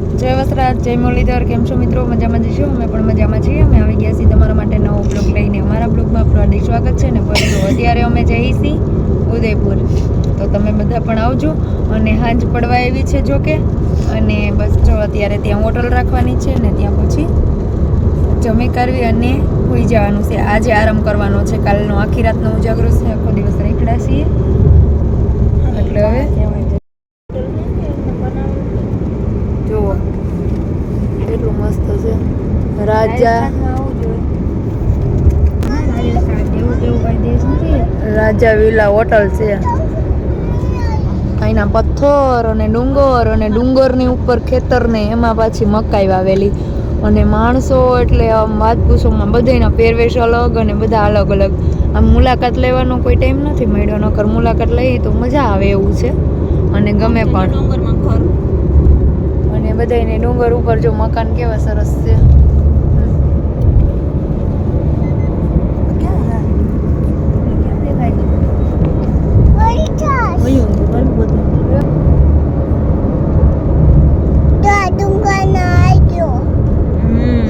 જય વસરાજ જય મુરલીધર કેમ છો મિત્રો? મજામાં જશો અમે પણ મજામાં છીએ. અમે આવી ગયા છીએ તમારા માટે નવો બ્લોગ લઈને. અમારા બ્લોગમાં આપણું હાર્દિક સ્વાગત છે ને પરંતુ અત્યારે અમે જઈએ છીએ ઉદયપુર. તો તમે બધા પણ આવજો. અને હાંજ પડવા એવી છે જોકે. અને બસ જો અત્યારે ત્યાં હોટલ રાખવાની છે ને ત્યાં પછી જમી કરવી અને હોઈ જવાનું છે. આજે આરામ કરવાનો છે. કાલનો આખી રાતનો ઉજાગરો છે. આખો દિવસ રેકડા છીએ. એટલે હવે જુઓ કેટલું મસ્ત છે રાજા. રાજા વિલા હોટલ છે. અહીંના પથ્થર અને ડુંગર અને ડુંગરની ઉપર ખેતરને એમાં પાછી મકાઈ વાવેલી. અને માણસો એટલે આમ વાત પૂછોમાં બધાના પહેરવેશ અલગ અને બધા અલગ અલગ. આમ મુલાકાત લેવાનો કોઈ ટાઈમ નથી મળ્યો, નકર મુલાકાત લઈએ તો મજા આવે એવું છે. અને ગમે પણ. બધાને ડુંગર ઉપર જો મકાન કેવા સરસ છે હમ.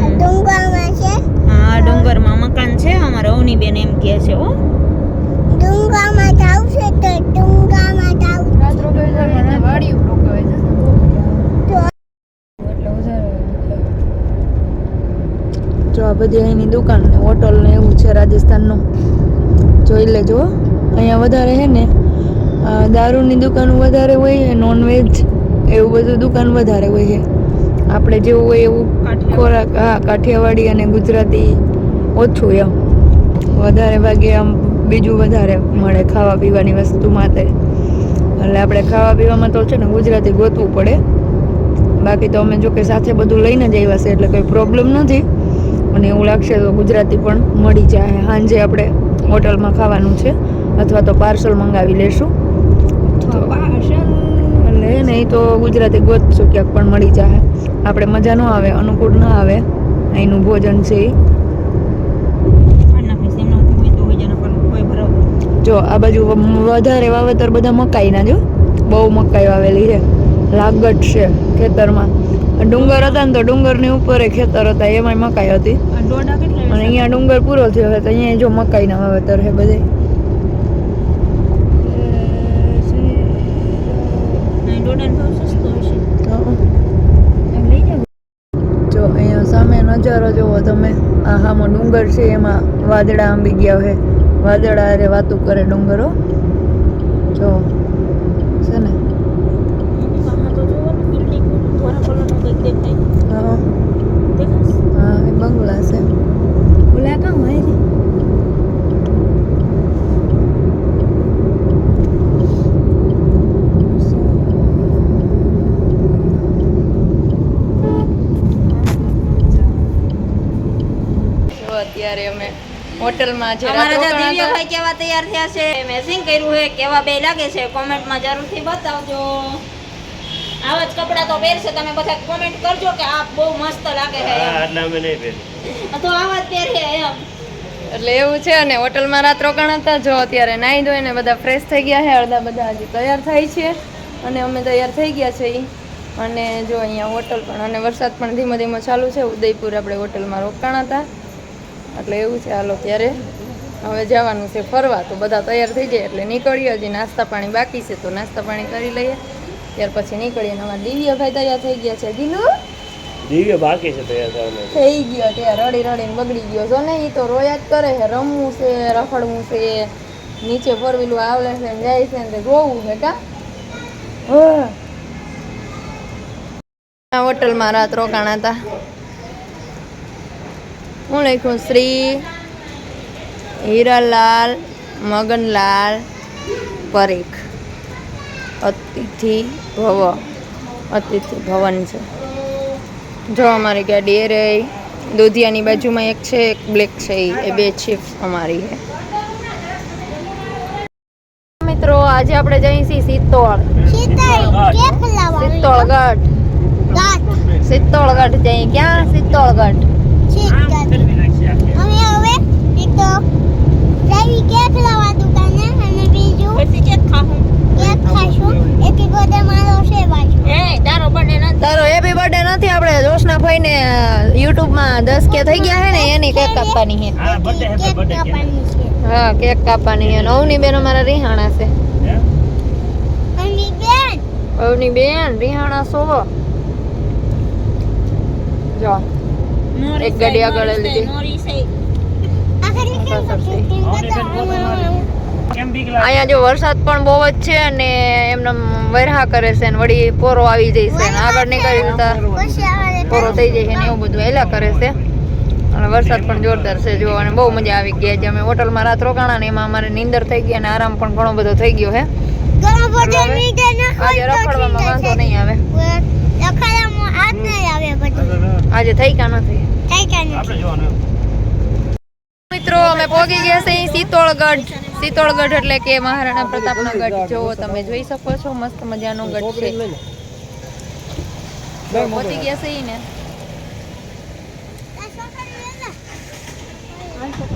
હા ડુંગરમાં મકાન છે અમારા અવની બેન એમ કહે છે હો રાત રોકાઈ જાય અને વાડિયું રોકાવાય છે એટલે વધારે જો આ બધી અહીંની દુકાન ને હોટલ ને એવું છે રાજસ્થાનનું. જોઈ લેજો અહીંયા વધારે છે ને દારૂની દુકાન વધારે હોય નોનવેજ એવું બધું દુકાન વધારે હોય છે આપણે જેવું હોય એવું ખોરાક હા કાઠિયાવાડી અને ગુજરાતી ઓછું એમ. વધારે ભાગે આમ બીજું વધારે મળે ખાવા પીવાની વસ્તુ માટે. એટલે આપણે ખાવા પીવામાં તો છે ને ગુજરાતી ગોતવું પડે. બાકી તો અમે જો કે સાથે બધું લઈને જ આવ્યા છે એટલે કોઈ પ્રોબ્લેમ નથી. અને એવું લાગશે તો ગુજરાતી પણ મળી જાય. સાંજે આપણે હોટલમાં ખાવાનું છે અથવા તો પાર્સલ મંગાવી લેશું. એટલે નહીં તો ગુજરાતી ગોતશું ક્યાંક પણ મળી જાય. આપણે મજા ન આવે અનુકૂળ ન આવે. અહીંનું ભોજન છે એ. જો આ બાજુ વધારે વાવેતર બધા મકાઈના જો બહુ મકાઈ વાવેલી છે. લાગટ છે ખેતરમાં. ડુંગર હતા ને તો ડુંગરની ઉપર ખેતર હતા એમાંય મકાઈ હતી. અને અહીંયા ડુંગર પૂરો થયો હતો અહીંયા જો મકાઈના વાવેતર છે બધે. જો અહીંયા સામે નજારો જુઓ તમે. આ હામો ડુંગર છે એમાં વાદળા આંબી ગયા છે વાદળા અરે વાતું કરે ડુંગરો. જો છે ને હા હા એ હોય છે. જો અત્યારે અમે હોટલમાં જે રાત અમારા દિવ્યભાઈ કેવા તૈયાર થયા છે? મેસિંગ કર્યું છે કેવા બે લાગે છે? કોમેન્ટમાં જરૂરથી બતાવજો. આવા જ કપડા તો પહેરશે તમે બધા કોમેન્ટ કરજો કે આ બહુ મસ્ત લાગે છે એટલે અમે નહીં પહેરી તો આવા જ પહેરીએ એમ. એટલે એવું છે અને હોટલમાં રાત રોકાણ હતા જો અત્યારે નાહી ધોઈને બધા ફ્રેશ થઈ ગયા છે અડધા બધા હજી તૈયાર થાય છે અને અમે તૈયાર થઈ ગયા છે ઈ. અને જો અહીંયા હોટલ પણ અને વરસાદ પણ ધીમો ધીમો ચાલુ છે ઉદયપુર આપણે હોટલમાં રોકાણ હતા. એટલે એવું છે હાલો ત્યારે હવે જવાનું છે ફરવા તો બધા તૈયાર થઈ જાય એટલે નીકળીએ હજી નાસ્તા પાણી બાકી છે તો નાસ્તા પાણી કરી લઈએ. ત્યાર પછી નીકળીએ ને અમારા દિવ્યભાઈ તૈયાર થઈ ગયા છે. દિલુ દિવ્ય બાકી છે તૈયાર થવાનું. થઈ ગયો ત્યાં રડી રડીને બગડી ગયો જો ને એ તો રોયા જ કરે છે. રમવું છે રખડવું છે. નીચે ફોરવીલું આવલે છે ને જાય છે ને રોવું છે કા? હોટલમાં રાત રોકાણા હતા. હું લખ્યું? શ્રી હીરાલાલ મગનલાલ પરીખ. અતિથિ ભવ અતિથિ ભવન છે. જો અમારી ગાડી એ રહી દુધિયાની બાજુમાં એક છે એક બ્લેક છે એ બે શિફ્ટ અમારી છે. મિત્રો આજે આપણે જઈએ છીએ સિત્તોળ સિત્તોળગઢ સિત્તોળગઢ જઈએ ક્યાં સિત્તોડગઢ પછી ચેક ખાવું એ તારો બર્થડે નથી તારો હેપી બર્થડે નથી આપણે જોશના ભાઈને યુટ્યુબમાં દસ કે થઈ ગયા છે ને એની કેક કાપવાની હે હા કેક કાપવાની હે નવની બેન અમારા રિહાણા છે. અવની બેન. રિહાણા સો. જો એક ગાડી આગળ લીધી. કેમ બીક લાગે? અહીંયા જો વરસાદ પણ બહુ જ છે અને એમને વરહા કરે છે ને વળી પોરો આવી જાય છે. ને આગળ નીકળી જતા પોરો થઈ જાય છે ને એવું બધું એલા કરે છે. અને વરસાદ પણ જોરદાર છે જો અને બહુ મજા આવી ગઈ આજે અમે હોટલમાં રાત રોકાણા ને એમાં અમારે નીંદર થઈ ગઈ અને આરામ પણ ઘણો બધો થઈ ગયો હે આજે રખડવામાં વાંધો નહીં આવે. આજે થઈ કા નથી. આપણે મિત્રો અમે પહોંચી ગયા છે શીતોળગઢ. શીતોળગઢ એટલે કે મહારાણા પ્રતાપનો ગઢ. જોવો તમે જોઈ શકો છો મસ્ત મજાનો ગઢ છે. પહોંચી ગયા છે ને.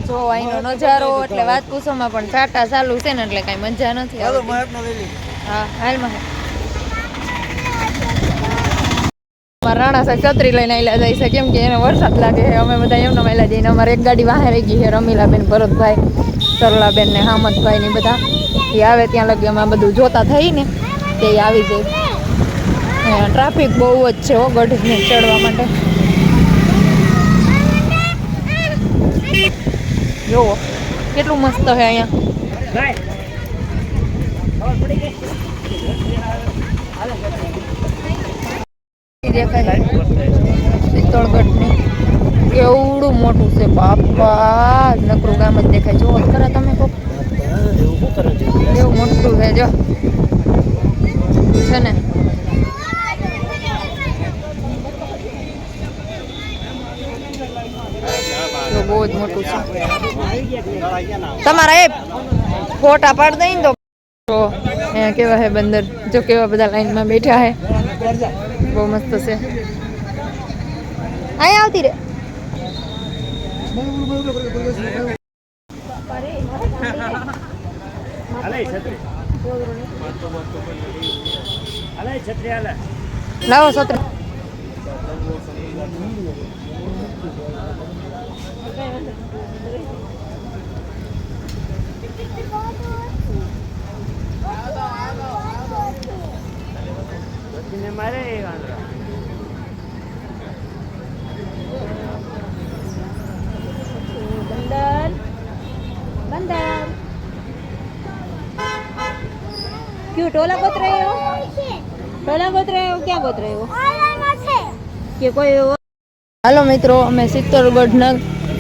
જો અહીંનો નજારો એટલે વાત પૂછોમાં પણ છાટા ચાલુ છે ને એટલે કાંઈ મજા નથી હા હાલમાં રાણા સાહેબ છત્રી લઈને આવેલા જાય છે કેમ કે એને વરસાદ લાગે છે. અમે બધા એમને મેલા જઈને અમારે એક ગાડી બહાર રહી ગઈ છે રમીલાબેન ભરતભાઈ સરલાબેન ને હામદભાઈ ને બધા. એ આવે ત્યાં લગી અમે બધું જોતા થઈ ને તે આવી જાય. ટ્રાફિક બહુ જ છે હો ગઢને ચડવા માટે. જુઓ કેટલું મસ્ત છે અહીંયા. ચિત્તોડગઢની કેવડું મોટું છે બાપા. નકરું ગામ જ દેખાય. જુઓ ખરા તમે કહો એવું મોટું છે જો. છે ને? બહુ જ મોટું છે. તમારા એ ફોટા પાડ દઈ ને તો જો અહીંયા કેવા હે બંદર? જો કેવા બધા લાઈનમાં બેઠા હે. બહુ મસ્ત છે. અહીંયા આવતી રે. હાલે છત્રી. હાલે છત્રી હાલે લાવો સત્ર છત્રીને મારે એ વાંદરા બંદર. બંદર. ક્યું ટોલા ગોતરાયો ટોલા ગોતરાયો ક્યાં ગોતરાયો કે કોઈ હાલો મિત્રો અમે સિત્તોરગઢ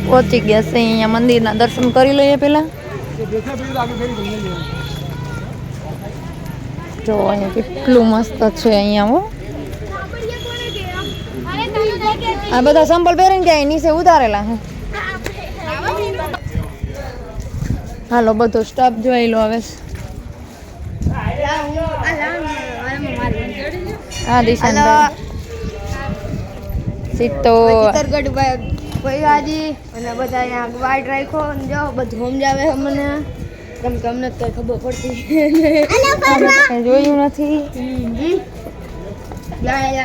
પહોંચી ગયા છે અહીંયા મંદિરના દર્શન કરી લઈએ પહેલાં. જો અહીંયા કેટલું મસ્ત છે અહીંયા હો. આ બધા સંભળ પહેરીને ગયા નીચે ઉતારેલા હે. હાલો બધો સ્ટાફ જોઈ લો હવે. હા દિશા સિત્તો પૈસાજી અને બધા અહીંયા વાઇટ રાખ્યો અને જો બધું સમજાવે અમને. મને કેમ કે અમને તો ખબર પડતી જોયું નથી.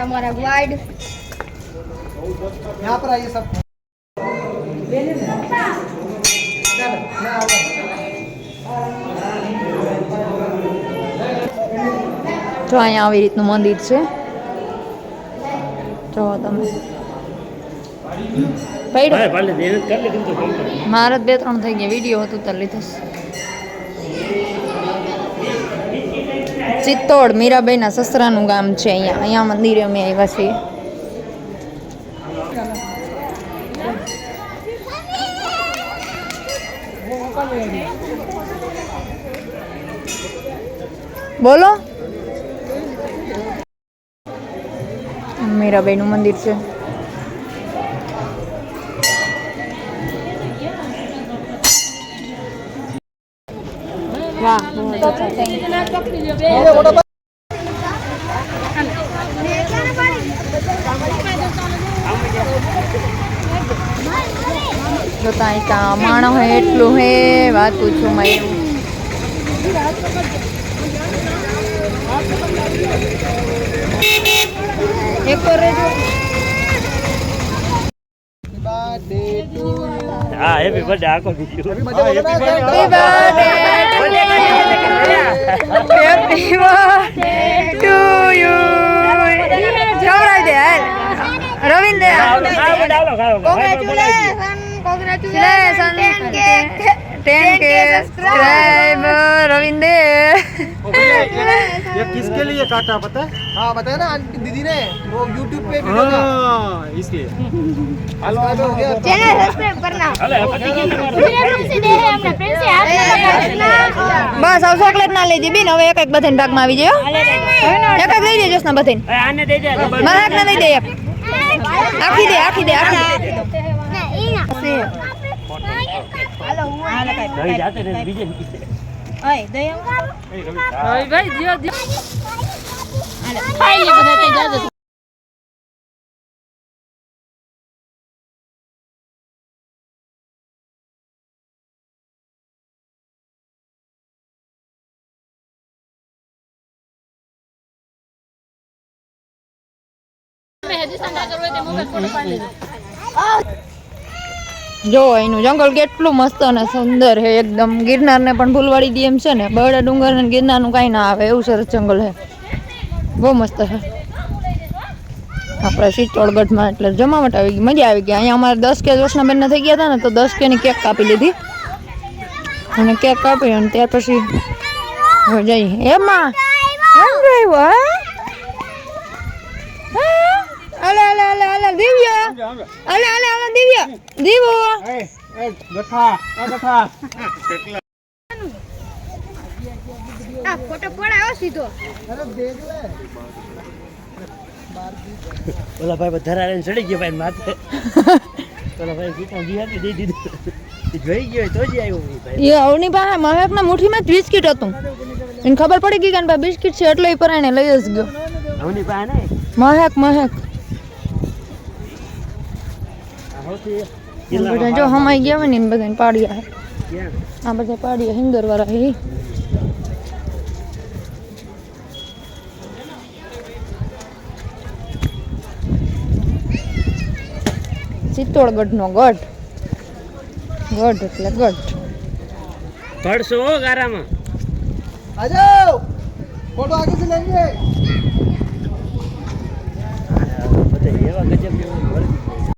અમારા ગાઈડ જો અહીંયા આવી રીતનું મંદિર છે. જો તમે. મારે બે ત્રણ થઈ ગયા વીડિયો હતું તો લીધો. ચિત્તોડ મીરાબાઈના સસરાનું ગામ છે અહીંયા. અહીંયા મંદિરે અમે આવ્યા છીએ. બોલો. મીરાબાઈનું મંદિર છે. વાહ જોતા અહીં કા માણસ હે એટલું હે વાત પૂછું માં હા હેપી બર્થડે આખો બીજું happy birthday happy birthday to you જવડાવી દે હાલ રવિન દે કોંગ્રેચ્યુલેશન કોંગ્રેચ્યુલેશન ટેન કે સબસ્ક્રાઇબ રવિન દે ये किसके लिए काटा पता है हाँ बताया ना आंटी दीदी ने वो यूट्यूब पे वीडियो था हाँ इसलिए सब्सक्राइबर हो गया ચેનલ સબસ્ક્રાઇબ કરના બસ હવે ચોકલેટ ના લઈ જઈ હવે એક એક બધાને ભાગમાં આવી જાય હો. એક એક લઈ જજો ને બધાને આને દઈ દે મહાક ને દઈ દે એક આખી દે આખી દે આખી દે ઘરે જાતે ને બીજે ઓય દયો ઓય ભાઈ દિયો દિયો. ખાઈ લે બધા તે જાજો જો, એનું જંગલ કેટલું મસ્ત અને સુંદર છે. એકદમ ગિરનારને પણ ભૂલવાડી દે એમ છે ને. બરડા ડુંગર અને ગિરનારનું કાંઈ ના આવે. એવું સરસ જંગલ છે. બહુ મસ્ત છે. આપણે શીતળગઢમાં એટલે જમાવટ આવી ગઈ. મજા આવી ગઈ. અહીંયા અમારે દસ કે જોશના બેનને થઈ ગયા હતા ને, તો દસ કેની કેક કાપી લીધી. અને કેક કાપી અને ત્યાર પછી જઈ એમાં કેમ ગયું હા અલે હાલ દિવ્ય. હાલે હાલે હાલે દિવ્ય. દીવો. ફોટો પડાયો સીધો. ઓલા ભાઈ વધારે આવીને ચડી ગયો ભાઈ માથે. ઓલા ભાઈ કીટા બિહારી દઈ દીધું. જોઈ ગયો તો જ ભાઈ. એ અવની બિસ્કિટ હતું. ખબર પડી ગઈ કે ભાઈ બિસ્કિટ છે એટલે એ પરાણે લઈ જ ગયો. મહેક મહેક. બધા જો હમાઈ ગયા હોય ને એને બધાને પાડ્યા. હે આ બધા પાડ્યા હિંદર વાળા હે. ચિત્તોડગઢ નો ગઢ. ગઢ એટલે ગઢ. ઘડશો ગારામાં. આજો! ફોટો આગે છે લઈએ બધા એવા ગજબ જેવું